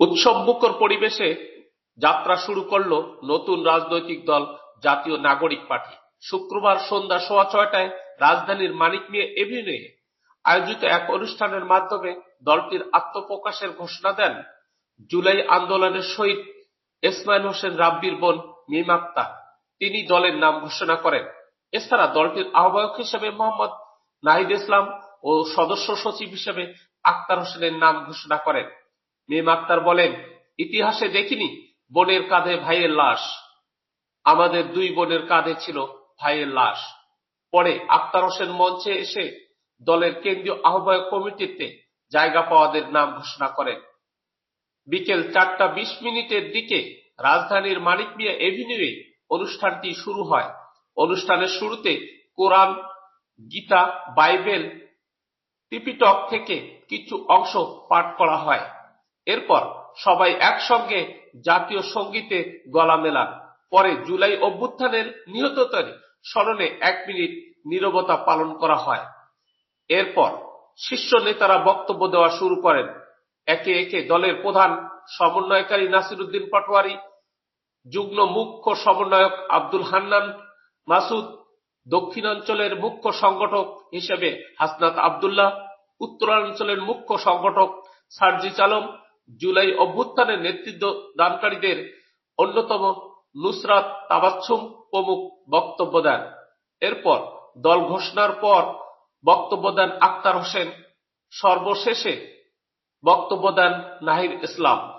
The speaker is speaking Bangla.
উৎসবমুখর পরিবেশে যাত্রা শুরু করল নতুন রাজনৈতিক দল, জাতীয় নাগরিক পার্টি। শুক্রবার সন্ধ্যা সোয়া ছয়টায় রাজধানীর মানিক মিয়া এভিনিউয়ে আয়োজিত এক অনুষ্ঠানের মাধ্যমে দলটির আত্মপ্রকাশের ঘোষণা দেন জুলাই আন্দোলনের শহীদ ইসমাইল হোসেন রাব্বির বোন মিম তিনি দলের নাম ঘোষণা করেন। এছাড়া দলটির আহ্বায়ক হিসেবে মোহাম্মদ নাহিদ ইসলাম ও সদস্য সচিব হিসেবে আক্তার হোসেনের নাম ঘোষণা করেন। মিম আক্তার বলেন, ইতিহাসে দেখিনি বোনের কাঁধে ভাইয়ের লাশ। আমাদের দুই বোনের কাঁধে ছিল ভাইয়ের লাশ। পরে আক্তার হোসেন মঞ্চে এসে দলের কেন্দ্রীয় আহ্বায়ক কমিটিতে জায়গা পাওয়াদের নাম ঘোষণা করেন। বিকেল চারটা বিশ মিনিটের দিকে রাজধানীর মানিক মিয়া এভিনিউয়ে অনুষ্ঠানটি শুরু হয়। অনুষ্ঠানের শুরুতে কোরআন, গীতা, বাইবেল টিপিটক থেকে কিছু অংশ পাঠ করা হয়। এরপর সবাই একসঙ্গে জাতীয় সঙ্গীতে গলা মেলান পরে জুলাই অভ্যুত্থানের নিহতদের স্মরণে এক মিনিট নীরবতা পালন করা হয়। এরপর শীর্ষ নেতারা বক্তব্য দেওয়া শুরু করেন। একে একে দলের প্রধান সমন্বয়কারী নাসিরুদ্দিন পাটোয়ারি, যুগ্ম মুখ্য সমন্বয়ক আব্দুল হান্নান, মাসুদ দক্ষিণাঞ্চলের মুখ্য সংগঠক হিসেবে হাসনাত আবদুল্লাহ, উত্তরাঞ্চলের মুখ্য সংগঠক সার্জিস আলম জুলাই অভ্যুত্থানের নেতৃত্ব দানকারীদের অন্যতম নুসরাত তাবাচ্ছুম প্রমুখ বক্তব্য দেন। এরপর দল ঘোষণার পর বক্তব্য দেন আক্তার হোসেন। সর্বশেষে বক্তব্য দেন নাহির ইসলাম।